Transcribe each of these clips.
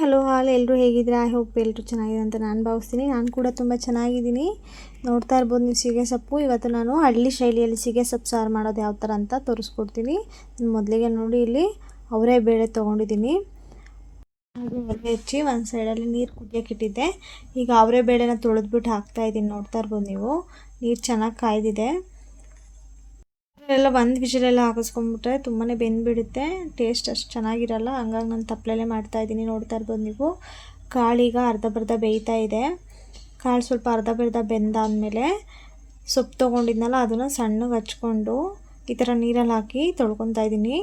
Hello ಹಾಲ್ ಎಲ್ಲರೂ ಹೇಗಿದ್ದೀರಾ? I hope ಎಲ್ಲರೂ ಚೆನ್ನಾಗಿದೆ ಅಂತ ನಾನು ಭಾವಿಸ್ತೀನಿ. ನಾನು ಕೂಡ ತುಂಬ ಚೆನ್ನಾಗಿದ್ದೀನಿ. ನೋಡ್ತಾ ಇರ್ಬೋದು ನೀವು ಸೀಗೆ ಸೊಪ್ಪು. ಇವತ್ತು ನಾನು ಹಳ್ಳಿ ಶೈಲಿಯಲ್ಲಿ ಸೀಗೆ ಸೊಪ್ಪು ಸಾರು ಮಾಡೋದು ಯಾವ ಥರ ಅಂತ ತೋರಿಸ್ಕೊಡ್ತೀನಿ. ಮೊದಲಿಗೆ ನೋಡಿ ಇಲ್ಲಿ ಅವರೇ ಬೇಳೆ ತೊಗೊಂಡಿದ್ದೀನಿ. ಹಾಗೆ ಒಲೆ ಹಚ್ಚಿ ಒಂದು ಸೈಡಲ್ಲಿ ನೀರು ಕುದಿಯೋಕೆ ಇಟ್ಟಿದ್ದೆ. ಈಗ ಅವರೇ ಬೇಳೆನ ತೊಳೆದ್ಬಿಟ್ಟು ಹಾಕ್ತಾ ಇದ್ದೀನಿ. ನೋಡ್ತಾ ಇರ್ಬೋದು ನೀವು. ನೀರು ಚೆನ್ನಾಗಿ ಕಾಯ್ದಿದೆ. ಎಲ್ಲ ಒಂದು ವಿಷಲೆಲ್ಲ ಹಾಕಿಸ್ಕೊಂಡ್ಬಿಟ್ರೆ ತುಂಬಾ ಬೆಂದ್ಬಿಡುತ್ತೆ. ಟೇಸ್ಟ್ ಅಷ್ಟು ಚೆನ್ನಾಗಿರಲ್ಲ. ಹಂಗಾಗಿ ನಾನು ತಪ್ಪಲೆಲ್ಲೇ ಮಾಡ್ತಾಯಿದ್ದೀನಿ ನೋಡ್ತಾ ಇರ್ಬೋದು ನೀವು. ಕಾಳೀಗ ಅರ್ಧ ಬರ್ಧ ಬೇಯ್ತಾ ಇದೆ. ಕಾಳು ಸ್ವಲ್ಪ ಅರ್ಧ ಬರ್ಧ ಬೆಂದಾದಮೇಲೆ ಸೊಪ್ಪು ತೊಗೊಂಡಿದ್ನಲ್ಲ, ಅದನ್ನು ಸಣ್ಣಗೆ ಹಚ್ಕೊಂಡು ಈ ಥರ ನೀರಲ್ಲಿ ಹಾಕಿ ತೊಳ್ಕೊತಾ ಇದ್ದೀನಿ.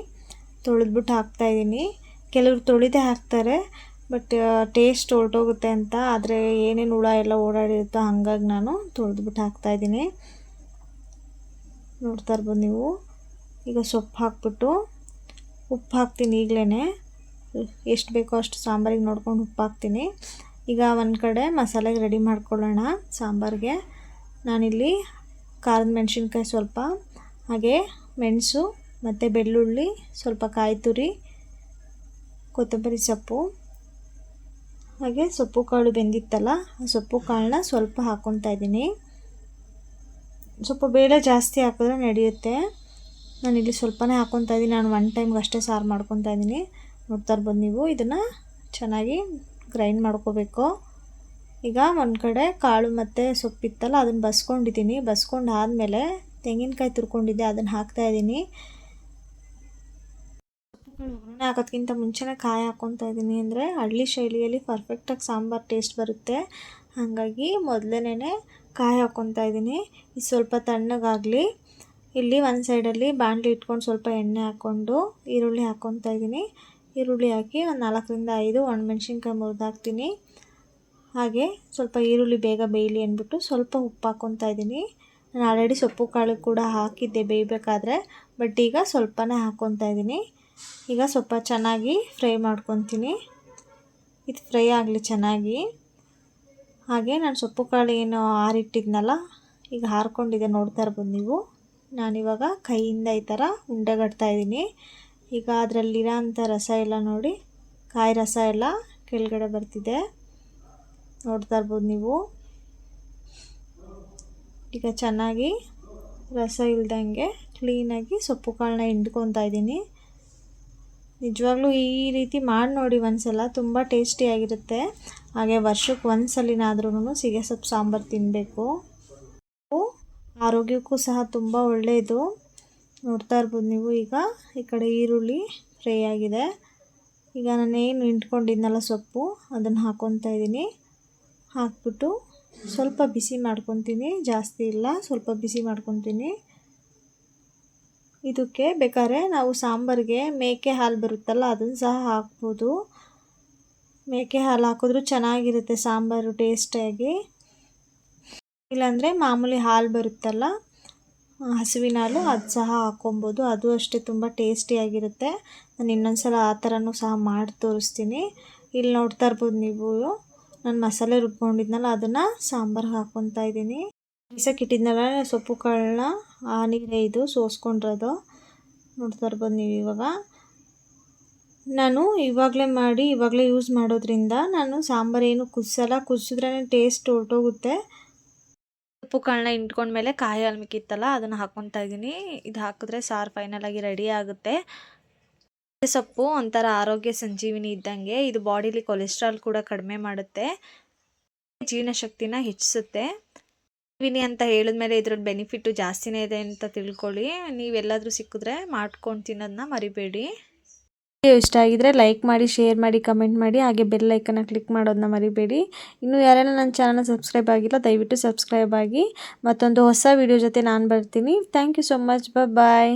ತೊಳೆದ್ಬಿಟ್ಟು ಹಾಕ್ತಾಯಿದ್ದೀನಿ ಕೆಲವರು ತೊಳಿದೇ ಹಾಕ್ತಾರೆ, ಬಟ್ ಟೇಸ್ಟ್ ಹೊರಟೋಗುತ್ತೆ ಅಂತ. ಆದರೆ ಏನೇನು ಹುಳ ಎಲ್ಲ ಓಡಾಡಿರುತ್ತೋ ಹಂಗಾಗಿ ನಾನು ತೊಳೆದ್ಬಿಟ್ಟು ಹಾಕ್ತಾಯಿದ್ದೀನಿ ನೋಡ್ತಾ ಇರ್ಬೋದು ನೀವು. ಈಗ ಸೊಪ್ಪು ಹಾಕ್ಬಿಟ್ಟು ಉಪ್ಪು ಹಾಕ್ತೀನಿ ಈಗಲೇ ಎಷ್ಟು ಬೇಕೋ ಅಷ್ಟು ಸಾಂಬಾರಿಗೆ ನೋಡ್ಕೊಂಡು ಉಪ್ಪು ಹಾಕ್ತೀನಿ. ಈಗ ಒಂದು ಕಡೆ ಮಸಾಲೆಗೆ ರೆಡಿ ಮಾಡ್ಕೊಳ್ಳೋಣ ಸಾಂಬಾರಿಗೆ. ನಾನಿಲ್ಲಿ ಖಾರದ ಮೆಣಸಿನ್ಕಾಯಿ ಸ್ವಲ್ಪ, ಹಾಗೆ ಮೆಣಸು ಮತ್ತು ಬೆಳ್ಳುಳ್ಳಿ, ಸ್ವಲ್ಪ ಕಾಯಿ ತುರಿ, ಕೊತ್ತಂಬರಿ ಸೊಪ್ಪು, ಹಾಗೆ ಸೊಪ್ಪು ಕಾಳು ಬೆಂದಿತ್ತಲ್ಲ, ಆ ಸೊಪ್ಪು ಕಾಳನ್ನ ಸ್ವಲ್ಪ ಹಾಕ್ಕೊತಾ ಇದ್ದೀನಿ. ಸ್ವಲ್ಪ ಬೇಳೆ ಜಾಸ್ತಿ ಹಾಕಿದ್ರೆ ನಡೆಯುತ್ತೆ. ನಾನು ಇಲ್ಲಿ ಸ್ವಲ್ಪನೇ ಹಾಕ್ಕೊತಾ ಇದ್ದೀನಿ. ನಾನು ಒನ್ ಟೈಮ್ಗೆ ಅಷ್ಟೇ ಸಾರು ಮಾಡ್ಕೊತಾ ಇದ್ದೀನಿ. ನೋಡ್ತಾ ಇರ್ಬೋದು ನೀವು. ಇದನ್ನು ಚೆನ್ನಾಗಿ ಗ್ರೈಂಡ್ ಮಾಡ್ಕೋಬೇಕು. ಈಗ ಒಂದು ಕಡೆ ಕಾಳು ಮತ್ತು ಸೊಪ್ಪಿತ್ತಲ್ಲ ಅದನ್ನು ಬಸ್ಕೊಂಡಿದ್ದೀನಿ. ಬಸ್ಕೊಂಡು ಆದಮೇಲೆ ತೆಂಗಿನಕಾಯಿ ತುರ್ಕೊಂಡಿದ್ದೆ, ಅದನ್ನು ಹಾಕ್ತಾಯಿದ್ದೀನಿ ಒಗ್ಗರಣೆ ಹಾಕೋದ್ಕಿಂತ ಮುಂಚೆನೇ ಕಾಯಿ ಹಾಕ್ಕೊತಾ ಇದ್ದೀನಿ. ಅಂದರೆ ಹಳ್ಳಿ ಶೈಲಿಯಲ್ಲಿ ಪರ್ಫೆಕ್ಟಾಗಿ ಸಾಂಬಾರು ಟೇಸ್ಟ್ ಬರುತ್ತೆ. ಹಾಗಾಗಿ ಮೊದಲನೇ ಕಾಯಿ ಹಾಕ್ಕೊತಾ ಇದ್ದೀನಿ. ಇದು ಸ್ವಲ್ಪ ತಣ್ಣಗಾಗಲಿ. ಇಲ್ಲಿ ಒಂದು ಸೈಡಲ್ಲಿ ಬಾಣಲಿ ಇಟ್ಕೊಂಡು ಸ್ವಲ್ಪ ಎಣ್ಣೆ ಹಾಕ್ಕೊಂಡು ಈರುಳ್ಳಿ ಹಾಕ್ಕೊತಾ ಇದ್ದೀನಿ. ಈರುಳ್ಳಿ ಹಾಕಿ ಒಂದು ನಾಲ್ಕರಿಂದ ಐದು ಒಣಮೆಣ್ಸಿನ್ಕಾಯಿ ಮುರಿದಾಕ್ತೀನಿ ಹಾಗೆ ಸ್ವಲ್ಪ ಈರುಳ್ಳಿ ಬೇಗ ಬೇಯಲಿ ಅಂದ್ಬಿಟ್ಟು ಸ್ವಲ್ಪ ಉಪ್ಪು ಹಾಕ್ಕೊತಾ ಇದ್ದೀನಿ. ನಾನು ಆಲ್ರೆಡಿ ಸೊಪ್ಪು ಕಾಳು ಕೂಡ ಹಾಕಿದ್ದೆ ಬೇಯಬೇಕಾದ್ರೆ, ಬಟ್ ಈಗ ಸ್ವಲ್ಪನೇ ಹಾಕ್ಕೊತಾ ಇದ್ದೀನಿ. ಈಗ ಸ್ವಲ್ಪ ಚೆನ್ನಾಗಿ ಫ್ರೈ ಮಾಡ್ಕೊತೀನಿ. ಇದು ಫ್ರೈ ಆಗಲಿ ಚೆನ್ನಾಗಿ. ಹಾಗೆ ನಾನು ಸೊಪ್ಪು ಕಾಳು ಏನು ಆರಿಟ್ಟಿದ್ನಲ್ಲ, ಈಗ ಹಾರ್ಕೊಂಡಿದೆ ನೋಡ್ತಾ ಇರ್ಬೋದು ನೀವು. ನಾನಿವಾಗ ಕೈಯಿಂದ ಈ ಥರ ಉಂಡೆಗಟ್ತಾ ಇದ್ದೀನಿ. ಈಗ ಅದರಲ್ಲಿರೋ ಅಂಥ ರಸ ಎಲ್ಲ ನೋಡಿ, ಕಾಯಿ ರಸ ಎಲ್ಲ ಕೆಳಗಡೆ ಬರ್ತಿದೆ. ನೋಡ್ತಾ ಇರ್ಬೋದು ನೀವು. ಈಗ ಚೆನ್ನಾಗಿ ರಸ ಇಲ್ದಂಗೆ ಕ್ಲೀನಾಗಿ ಸೊಪ್ಪು ಕಾಳನ್ನ ಹಿಂಡ್ಕೊತಾ ಇದ್ದೀನಿ. ನಿಜವಾಗ್ಲೂ ಈ ರೀತಿ ಮಾಡಿ ನೋಡಿ ಒಂದ್ಸಲ, ತುಂಬ ಟೇಸ್ಟಿಯಾಗಿರುತ್ತೆ ಹಾಗೆ ವರ್ಷಕ್ಕೆ ಒಂದು ಸಲಿನಾದ್ರೂ ಸಿಗೆ ಸೊಪ್ಪು ಸಾಂಬಾರು ತಿನ್ನಬೇಕು ಆರೋಗ್ಯಕ್ಕೂ ಸಹ ತುಂಬ ಒಳ್ಳೆಯದು ನೋಡ್ತಾ ಇರ್ಬೋದು ನೀವು ಈಗ. ಈ ಕಡೆ ಈರುಳ್ಳಿ ಫ್ರೈ ಆಗಿದೆ. ಈಗ ನಾನೇನು ಇಟ್ಕೊಂಡಿದ್ನಲ್ಲ ಸೊಪ್ಪು, ಅದನ್ನು ಹಾಕ್ಕೊತಾ ಇದ್ದೀನಿ. ಹಾಕ್ಬಿಟ್ಟು ಸ್ವಲ್ಪ ಬಿಸಿ ಮಾಡ್ಕೊತೀನಿ. ಜಾಸ್ತಿ ಇಲ್ಲ, ಸ್ವಲ್ಪ ಬಿಸಿ ಮಾಡ್ಕೊತೀನಿ. ಇದಕ್ಕೆ ಬೇಕಾದ್ರೆ ನಾವು ಸಾಂಬಾರಿಗೆ ಮೇಕೆ ಹಾಲು ಬರುತ್ತಲ್ಲ, ಅದನ್ನು ಸಹ ಹಾಕ್ಬೋದು. ಮೇಕೆ ಹಾಲು ಹಾಕಿದ್ರೂ ಚೆನ್ನಾಗಿರುತ್ತೆ ಸಾಂಬಾರು ಟೇಸ್ಟಿಯಾಗಿ. ಇಲ್ಲಾಂದರೆ ಮಾಮೂಲಿ ಹಾಲು ಬರುತ್ತಲ್ಲ, ಹಸುವಿನ ಹಾಲು, ಅದು ಸಹ ಹಾಕ್ಕೊಬೋದು. ಅದು ಅಷ್ಟೇ ತುಂಬ ಟೇಸ್ಟಿಯಾಗಿರುತ್ತೆ. ನಾನು ಇನ್ನೊಂದು ಸಲ ಆ ಥರನೂ ಸಹ ಮಾಡಿ ತೋರಿಸ್ತೀನಿ. ಇಲ್ಲಿ ನೋಡ್ತಾ ಇರ್ಬೋದು ನೀವು. ನಾನು ಮಸಾಲೆ ರುಬ್ಕೊಂಡಿದ್ನಲ್ಲ, ಅದನ್ನು ಸಾಂಬಾರ್ಗೆ ಹಾಕ್ಕೊತಾ ಇದ್ದೀನಿ. ಇಟ್ಟಿದ್ನಲ್ಲ ಸೊಪ್ಪು ಕಾಳನ್ನ ಆ ನೀರೇ ಇದು ಸೋಸ್ಕೊಂಡಿರೋದು. ನೋಡ್ತಾ ಇರ್ಬೋದು ನೀವು ಇವಾಗ. ನಾನು ಇವಾಗಲೇ ಮಾಡಿ, ಇವಾಗಲೇ ಯೂಸ್ ಮಾಡೋದ್ರಿಂದ ನಾನು ಸಾಂಬಾರು ಏನು ಕುದಿಸಲ್ಲ. ಕುದಿಸಿದ್ರೆ ಟೇಸ್ಟ್ ಹೊರಟೋಗುತ್ತೆ. ಸೊಪ್ಪು ಕಾಳನ್ನ ಇಂಟ್ಕೊಂಡ್ಮೇಲೆ ಕಾಯಿ ಹಾಲು ಅದನ್ನು ಹಾಕ್ಕೊತಾ ಇದ್ದೀನಿ ಇದು ಹಾಕಿದ್ರೆ ಸಾರು ಫೈನಲಾಗಿ ರೆಡಿ ಆಗುತ್ತೆ. ಸೊಪ್ಪು ಒಂಥರ ಆರೋಗ್ಯ ಸಂಜೀವಿನಿ ಇದ್ದಂಗೆ, ಇದು ಬಾಡಿಲಿ ಕೊಲೆಸ್ಟ್ರಾಲ್ ಕೂಡ ಕಡಿಮೆ ಮಾಡುತ್ತೆ. ಜೀರ್ಣಶಕ್ತಿನ ಹೆಚ್ಚಿಸುತ್ತೆ. ವಿನಿ ಅಂತ ಹೇಳಿದ್ಮೇಲೆ ಇದ್ರಲ್ಲಿ ಬೆನಿಫಿಟ್ಟು ಜಾಸ್ತಿನೇ ಇದೆ ಅಂತ ತಿಳ್ಕೊಳ್ಳಿ. ನೀವೆಲ್ಲಾದರೂ ಸಿಕ್ಕಿದ್ರೆ ಮಾಡ್ಕೊಂಡು ತಿನ್ನೋದನ್ನ ಮರಿಬೇಡಿ. ವಿಡಿಯೋ ಇಷ್ಟ ಆಗಿದ್ರೆ ಲೈಕ್ ಮಾಡಿ ಶೇರ್ ಮಾಡಿ ಕಮೆಂಟ್ ಮಾಡಿ, ಹಾಗೆ ಬೆಲ್ ಐಕನ್ನ ಕ್ಲಿಕ್ ಮಾಡೋದನ್ನ ಮರಿಬೇಡಿ. ಇನ್ನು ಯಾರೆಲ್ಲ ನನ್ನ ಚಾನಲ್ನ ಸಬ್ಸ್ಕ್ರೈಬ್ ಆಗಿಲ್ಲ, ದಯವಿಟ್ಟು ಸಬ್ಸ್ಕ್ರೈಬ್ ಆಗಿ. ಮತ್ತೊಂದು ಹೊಸ ವಿಡಿಯೋ ಜೊತೆ ನಾನು ಬರ್ತೀನಿ. Thank you so much bye